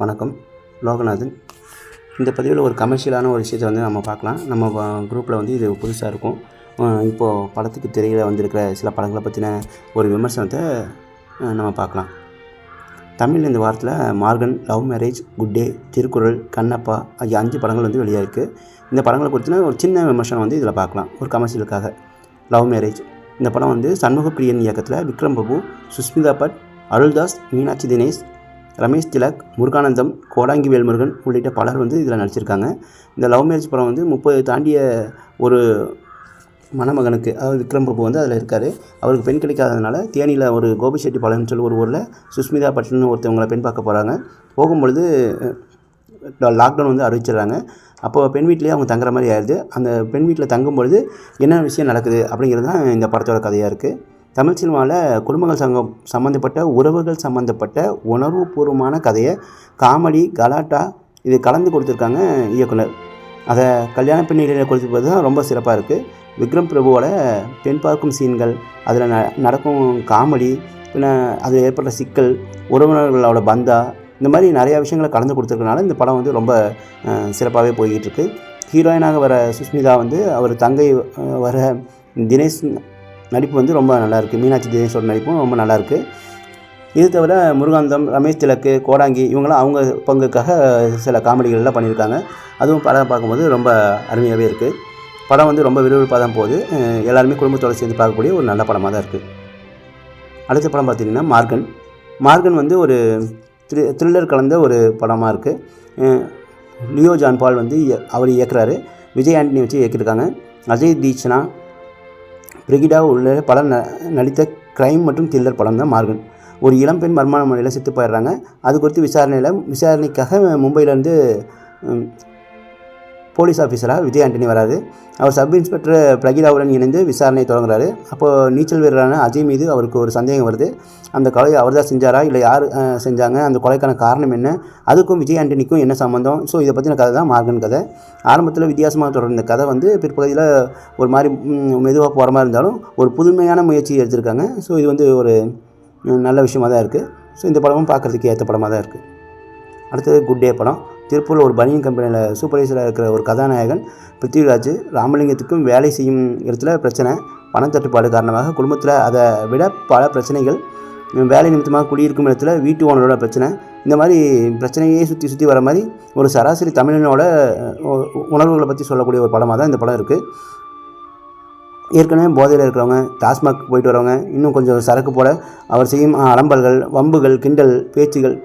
வணக்கம். லோகநாதன். இந்த பதிவில் ஒரு கமர்ஷியலான ஒரு விஷயத்தை வந்து நம்ம பார்க்கலாம். நம்ம குரூப்பில் வந்து இது புதுசாக இருக்கும். இப்போது படத்துக்கு திரையில் வந்திருக்கிற சில படங்களை பற்றின ஒரு விமர்சனத்தை நம்ம பார்க்கலாம். தமிழ் இந்த வாரத்தில் Maargan love marriage good day Thirukkural Kannappa ஆகிய அஞ்சு படங்கள் வந்து வெளியாகிருக்கு இந்த படங்களை குறித்தின ஒரு சின்ன விமர்சனம் வந்து இதில் பார்க்கலாம். ஒரு கமர்ஷியலுக்காக லவ் மேரேஜ். இந்த படம் வந்து சண்முகப்பிரியன் இயக்கத்தில் விக்ரம் பிரபு சுஸ்மிதா பட் அருள்தாஸ் மீனாட்சி தினேஷ் ரமேஷ் திலக் முருகானந்தம் கோடாங்கி வேல்முருகன் உள்ளிட்ட பலர் வந்து இதில் நடிச்சிருக்காங்க. இந்த லவ் மேரேஜ் படம் வந்து முப்பது தாண்டிய ஒரு மணமகனுக்கு அதாவது விக்ரம் பிரபு வந்து அதில் இருக்கார். அவருக்கு பெண் கிடைக்காததுனால தேனியில் ஒரு கோபிச்செட்டி பாளையம்னு சொல்லி ஒரு ஊரில் சுஸ்மிதா பட்டன் ஒருத்தவங்களை பெண் பார்க்க போகிறாங்க. போகும்பொழுது லாக்டவுன் வந்து அறிவிச்சிடுறாங்க. அப்போ பெண் வீட்டிலேயே அவங்க தங்குற மாதிரி ஆயிடுது. அந்த பெண் வீட்டில் தங்கும்பொழுது என்ன விஷயம் நடக்குது அப்படிங்கிறது தான் இந்த படத்தோட கதையாக இருக்குது. தமிழ் சினிமாவில் குடும்பங்கள் சங்கம் சம்மந்தப்பட்ட உறவுகள் சம்மந்தப்பட்ட உணர்வுபூர்வமான கதையை காமெடி கலாட்டா இது கலந்து கொடுத்துருக்காங்க இயக்குனர். அதை கல்யாண பெண்ணிலையில் கொடுத்துருப்பது தான் ரொம்ப சிறப்பாக இருக்குது விக்ரம் பிரபுவோட பெண் பார்க்கும் சீன்கள் அதில் ந நடக்கும் காமெடி பின்ன அது ஏற்படுற சிக்கல் உறவினர்களோட பந்தா இந்த மாதிரி நிறையா விஷயங்களை கலந்து கொடுத்துருக்கனால இந்த படம் வந்து ரொம்ப சிறப்பாகவே போய்கிட்டு இருக்கு. ஹீரோயினாக வர சுஸ்மிதா வந்து அவர் தங்கை வர தினேஷ் நடிப்பு வந்து ரொம்ப நல்லாயிருக்கு. மீனாட்சி தினேஷோட நடிப்பும் ரொம்ப நல்லாயிருக்கு. இது தவிர முருகாந்தம் ரமேஷ் திலக்கு கோடாங்கி இவங்களாம் அவங்க பங்குக்காக சில காமெடிகள்லாம் பண்ணியிருக்காங்க. அதுவும் படம் பார்க்கும்போது ரொம்ப அருமையாகவே இருக்குது படம் வந்து ரொம்ப விறுவிறுப்பாக தான் போகுது. எல்லாருமே குடும்பத்தோடு சேர்ந்து பார்க்கக்கூடிய ஒரு நல்ல படமாக தான் இருக்குது அடுத்த படம் பார்த்திங்கன்னா மார்கன். மார்கன் வந்து ஒரு த்ரி த்ரில்லர் கலந்த ஒரு படமாக இருக்குது லியோ ஜான் பால் வந்து இய- அவர் இயக்குறாரு. விஜய் ஆண்டனி வச்சு இயக்கியிருக்காங்க. அஜய் தீட்சனா பிரிகிடா உள்ள பல ந நடித்த கிரைம் மற்றும் த்ரில்லர் படம் தான் மார்கன். ஒரு இளம்பெண் மர்மான முறையில் செத்து போயிடுறாங்க. அது குறித்து விசாரணையில் விசாரணைக்காக மும்பையிலேருந்து போலீஸ் ஆஃபீஸராக விஜய் ஆண்டனி வராரு. அவர் சப் இன்ஸ்பெக்டர் பிரகிதாவுடன் இணைந்து விசாரணை தொடங்குறாரு. அப்போ நீச்சல் வீரரான அஜய் மீது அவருக்கு ஒரு சந்தேகம் வருது. அந்த கொலை அவர் தான் செஞ்சாரா? இல்லை யார் செஞ்சாங்க? அந்த கொலைக்கான காரணம் என்ன? அதுக்கும் விஜய் ஆண்டனிக்கும் என்ன சம்மந்தம் ஸோ இதை பற்றின கதை தான் மார்கன் கதை. ஆரம்பத்தில் வித்தியாசமாக தொடர்ந்த கதை வந்து பிற்பகுதியில் ஒரு மாதிரி மெதுவாக போகிற மாதிரி இருந்தாலும் ஒரு புதுமையான முயற்சி எடுத்திருக்காங்க. ஸோ இது வந்து ஒரு நல்ல விஷயமாக தான் இருக்குது ஸோ இந்த படமும் பார்க்குறதுக்கு ஏற்ற படமாக தான் இருக்குது அடுத்தது குட் டே படம். திருப்பூரில் ஒரு பனியன் கம்பெனியில் சூப்பர்வைசராக இருக்கிற ஒரு கதாநாயகன் பிருத்திவிராஜ் ராமலிங்கத்துக்கும் வேலை செய்யும் இடத்துல பிரச்சனை பணம் தட்டுப்பாடு காரணமாக குடும்பத்தில் அதை விட பல பிரச்சனைகள் வேலை நிமித்தமாக குடியிருக்கும் இடத்துல வீட்டு ஓனரோட பிரச்சனை. இந்த மாதிரி பிரச்சனையே சுற்றி சுற்றி வர மாதிரி ஒரு சராசரி தமிழனோட உணர்வுகளை பற்றி சொல்லக்கூடிய ஒரு படமாக தான் இந்த படம் இருக்குது ஏற்கனவே போதையில் இருக்கிறவங்க டாஸ்மாக் போயிட்டு வரவங்க இன்னும் கொஞ்சம் சரக்கு போட அவர் செய்யும் அலம்பல்கள் வம்புகள் கிண்டல் பேச்சுகள்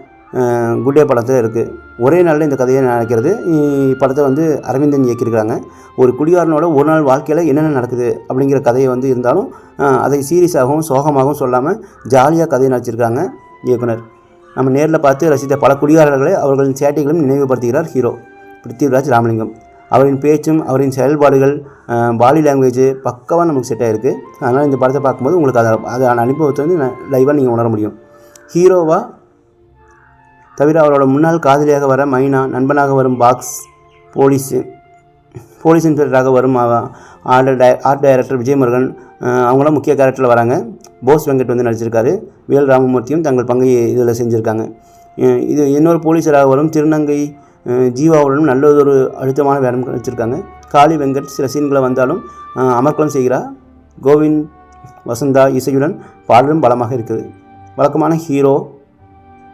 குட்டே படத்தில் இருக்குது ஒரே நாளில் இந்த கதையை நடக்கிறது படத்தை வந்து அரவிந்தன் இயக்கியிருக்கிறாங்க. ஒரு குடிகாரனோட ஒரு நாள் வாழ்க்கையில் என்னென்ன நடக்குது அப்படிங்கிற கதையை வந்து இருந்தாலும் அதை சீரியஸாகவும் சோகமாகவும் சொல்லாமல் ஜாலியாக கதையை நடிச்சிருக்காங்க இயக்குனர். நம்ம நேரில் பார்த்து ரசித்த பல குடிகாரர்களை அவர்களின் சேட்டைகளும் நினைவுபடுத்துகிறார் ஹீரோ பிருத்திவிராஜ் ராமலிங்கம். அவரின் பேச்சும் அவரின் செயல்பாடுகள் பாடி லாங்குவேஜ் பக்கவாக நமக்கு செட் ஆகிருக்கு அதனால் இந்த படத்தை பார்க்கும்போது உங்களுக்கு அதை அதை அனுபவத்தை வந்து லைவாக நீங்கள் உணர முடியும். ஹீரோவாக தவிர அவரோட முன்னாள் காதலியாக வர மைனா நண்பனாக வரும் பாக்ஸ் போலீஸு போலீஸ் இன்ஸ்பெக்டராக வரும் ஆர்டர் ஆர்ட் டை ஆர்ட் டைரக்டர் விஜயமுருகன் அவங்களாம் முக்கிய கேரக்டரில் வராங்க. போஸ் வெங்கட் வந்து நடிச்சிருக்காரு. வேல் ராமமூர்த்தியும் தங்கள் பங்கை இதில் செஞ்சுருக்காங்க. இது இன்னொரு போலீஸராக வரும் திருநங்கை ஜீவாவுடனும் நல்லதொரு அழுத்தமான வேடம் வச்சுருக்காங்க. காளி வெங்கட் சில சீன்களை வந்தாலும் அமர்க்கலம் அமர்க்களம் செய்கிறார் கோவிந்த் வசந்தா இசையுடன் பாடலும் பலமாக இருக்குது. வழக்கமான ஹீரோ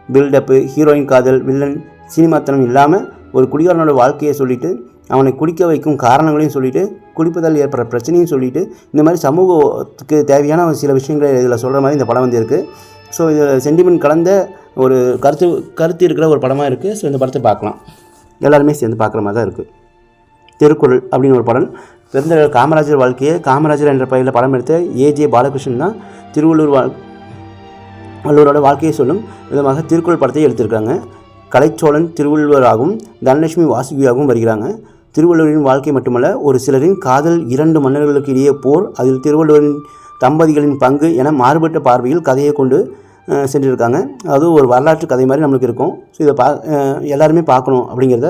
பில்டப்பு ஹீரோயின் காதல் வில்லன் சினிமாத்தனம் இல்லாமல் ஒரு குடிகாரனோட வாழ்க்கையை சொல்லிட்டு அவனை குடிக்க வைக்கும் காரணங்களையும் சொல்லிவிட்டு குடிப்பதால் ஏற்படுற பிரச்சனையும் சொல்லிவிட்டு இந்த மாதிரி சமூகத்துக்கு தேவையான சில விஷயங்களை இதில் சொல்கிற மாதிரி இந்த படம் வந்து இருக்குது ஸோ இதில் சென்டிமெண்ட் கலந்த ஒரு கருத்து கருத்து இருக்கிற ஒரு படமாக இருக்குது ஸோ இந்த படத்தை பார்க்கலாம். எல்லாருமே சேர்ந்து பார்க்குற மாதிரி தான் இருக்குது திருக்குறள் அப்படின்னு ஒரு படம். பிறந்த காமராஜர் வாழ்க்கையை காமராஜர் என்ற பெயரில் படம் எடுத்த ஏஜே பாலகிருஷ்ணன் தான் திருவள்ளூர் வாழ் வள்ளுவரோட வாழ்க்கையை சொல்லும் விதமாக திருக்குறள் படத்தை எடுத்திருக்காங்க கலைச்சோழன் திருவள்ளுவராகவும் தனலட்சுமி வாசுகியாகவும் வருகிறாங்க. திருவள்ளுவரின் வாழ்க்கை மட்டுமல்ல ஒரு சிலரின் காதல் இரண்டு மன்னர்களுக்கு இடையே போர் அதில் திருவள்ளுவரின் தம்பதிகளின் பங்கு என மாறுபட்ட பார்வையில் கதையை கொண்டு சென்றிருக்காங்க. அதுவும் ஒரு வரலாற்று கதை மாதிரி நம்மளுக்கு இருக்கும். ஸோ இதை பா எல்லாருமே பார்க்கணும் அப்படிங்கிறத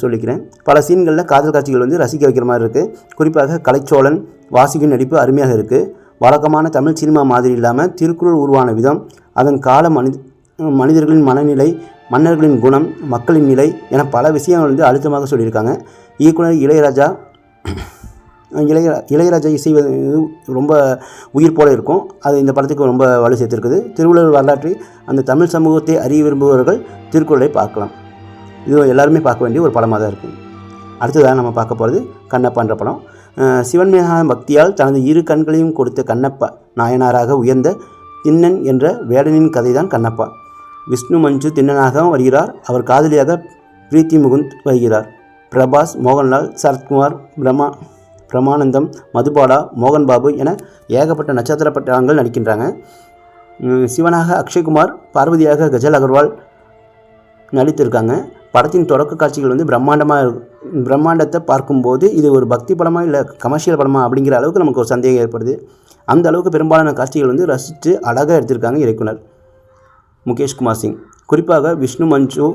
சொல்லிக்கிறேன். பல சீன்களில் காதல் காட்சிகள் வந்து ரசிக்க வைக்கிற மாதிரி இருக்குது குறிப்பாக கலைச்சோழன் வாசுகின் நடிப்பு அருமையாக இருக்குது வழக்கமான தமிழ் சினிமா மாதிரி இல்லாமல் திருக்குறள் உருவான விதம் அதன் கால மனித மனிதர்களின் மனநிலை மன்னர்களின் குணம் மக்களின் நிலை என பல விஷயங்கள் வந்து அழுத்தமாக சொல்லியிருக்காங்க. இயக்குனர் இளையராஜா இளைய இளையராஜா இசை ரொம்ப உயிர் போல இருக்கும். அது இந்த படத்துக்கு ரொம்ப வலு சேர்த்துருக்குது. திருவள்ளுவர் வரலாற்றை அந்த தமிழ் சமூகத்தை அறிய விரும்புபவர்கள் திருக்குறளை பார்க்கலாம். இது எல்லாருமே பார்க்க வேண்டிய ஒரு படமாக தான் இருக்கும் அடுத்ததாக நம்ம பார்க்க போகிறது கண்ணப்பான்ற படம். சிவன் மீதான பக்தியால் தனது இரு கண்களையும் கொடுத்த கண்ணப்பா நாயனாராக உயர்ந்த திண்ணன் என்ற வேடனின் கதைதான் கண்ணப்பா. விஷ்ணு மஞ்சு திண்ணனாக வருகிறார். அவர் காதலியாக பிரீத்தி முகுந்த் வருகிறார். பிரபாஸ் மோகன்லால் சரத்குமார் பிரமா பிரமானந்தம் மதுபாலா மோகன் பாபு என ஏகப்பட்ட நட்சத்திர பட்டங்கள் நடிக்கின்றாங்க. சிவனாக அக்ஷய்குமார் பார்வதியாக கஜல் அகர்வால் நடித்திருக்காங்க. படத்தின் தொடக்க காட்சிகள் வந்து பிரம்மாண்டமாக பிரம்மாண்டத்தை பார்க்கும்போது இது ஒரு பக்தி படமா இல்லை கமர்ஷியல் படமா அப்படிங்கிற அளவுக்கு நமக்கு ஒரு சந்தேகம் ஏற்படுது. அந்த அளவுக்கு பெரும்பாலான காட்சிகள் வந்து ரசித்து அழகாக எடுத்திருக்காங்க இயக்குனர் முகேஷ் குமார் சிங். குறிப்பாக விஷ்ணு மஞ்சு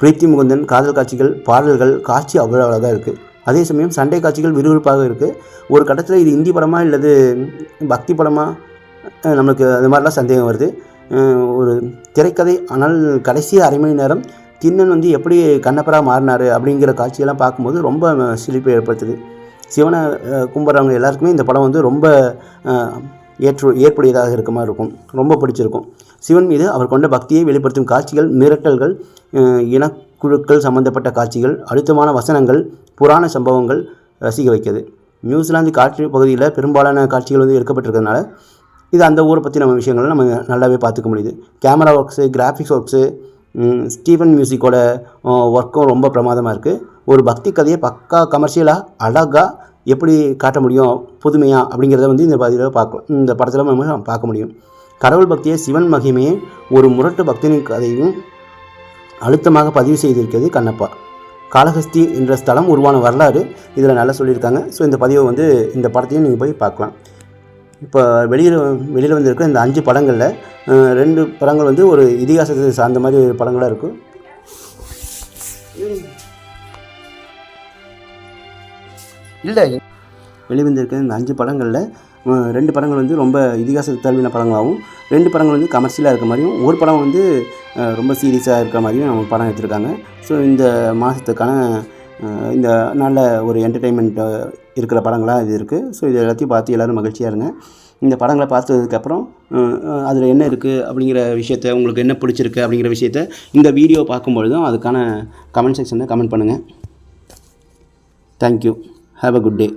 பிரீத்தி முகுந்தன் காதல் காட்சிகள் பாடல்கள் காட்சி அவ்வளோ அழகாக இருக்குது அதே சமயம் சண்டை காட்சிகள் விறுவிறுப்பாக இருக்குது ஒரு கட்டத்தில் இது இந்தி படமா இல்லது பக்தி படமா நம்மளுக்கு அது மாதிரிலாம் சந்தேகம் வருது. ஒரு திரைக்கதை. ஆனால் கடைசி அரை மணி நேரம் திண்ணன் வந்து எப்படி கண்ணப்பராக மாறினார் அப்படிங்கிற காட்சியெல்லாம் பார்க்கும்போது ரொம்ப சிரிப்பை ஏற்படுத்துது. சிவனை கும்பிட்றவங்க எல்லாருக்குமே இந்த படம் வந்து ரொம்ப ஏற்று ஏற்புடையதாக இருக்க மாதிரி இருக்கும். ரொம்ப பிடிச்சிருக்கும். சிவன் மீது அவர் கொண்ட பக்தியை வெளிப்படுத்தும் காட்சிகள் மிரட்டல்கள் இனக்குழுக்கள் சம்பந்தப்பட்ட காட்சிகள் அழுத்தமான வசனங்கள் புராண சம்பவங்கள் ரசிக்க வைக்கிறது. நியூசிலாந்து காற்று பகுதியில் பெரும்பாலான காட்சிகள் வந்து எடுக்கப்பட்டிருக்கிறதுனால இது அந்த ஊரை பற்றி நம்ம விஷயங்களை நம்ம நல்லாவே பார்த்துக்க முடியுது. Camera works graphics works Stephen மியூசிக்கோட ஒர்க்கும் ரொம்ப பிரமாதமாக இருக்குது ஒரு பக்தி கதையை பக்கா கமர்ஷியலாக அழகாக எப்படி காட்ட முடியும் புதுமையாக அப்படிங்கிறத வந்து இந்த பதிவில் பார்க்கலாம் இந்த படத்தில் நம்ம பார்க்க முடியும். கடவுள் பக்தியை சிவன் மகிமையை ஒரு முரட்டு பக்தனின் கதையும் அழுத்தமாக பதிவு செய்திருக்கிறது கண்ணப்பா. காளஹஸ்தி என்ற ஸ்தலம் உருவான வரலாறு இதில் நல்லா சொல்லியிருக்காங்க. ஸோ இந்த பதிவை வந்து இந்த படத்தையும் நீங்கள் போய் பார்க்கலாம். இப்போ வெளியில் வெளியில் வந்திருக்க இந்த அஞ்சு படங்களில் ரெண்டு படங்கள் வந்து ஒரு இதிகாசத்தை சார்ந்த மாதிரி படங்களாக இருக்கும்? இல்லை. வெளிவந்திருக்க இந்த அஞ்சு படங்களில் ரெண்டு படங்கள் வந்து ரொம்ப இதிகாச தழுவின படங்களாகவும் ரெண்டு படங்கள் வந்து கமர்ஷியலாக இருக்க மாதிரியும் ஒரு படம் வந்து ரொம்ப சீரியஸாக இருக்கிற மாதிரியும் நம்ம படம் எடுத்திருக்காங்க. ஸோ இந்த மாதத்துக்கான இந்த நல்ல ஒரு என்டர்டெயின்மெண்ட்டு இருக்கிற படங்களாக இது இருக்குது ஸோ இது எல்லாத்தையும் பார்த்து எல்லோரும் மகிழ்ச்சியாக இருங்க. இந்த படங்களை பார்த்ததுக்கப்புறம் அதில் என்ன இருக்குது அப்படிங்கிற விஷயத்த உங்களுக்கு என்ன பிடிச்சிருக்கு அப்படிங்கிற விஷயத்த இந்த வீடியோ பார்க்கும்பொழுதும் அதுக்கான கமெண்ட் செக்ஷனில் கமெண்ட் பண்ணுங்கள் thank you have a good day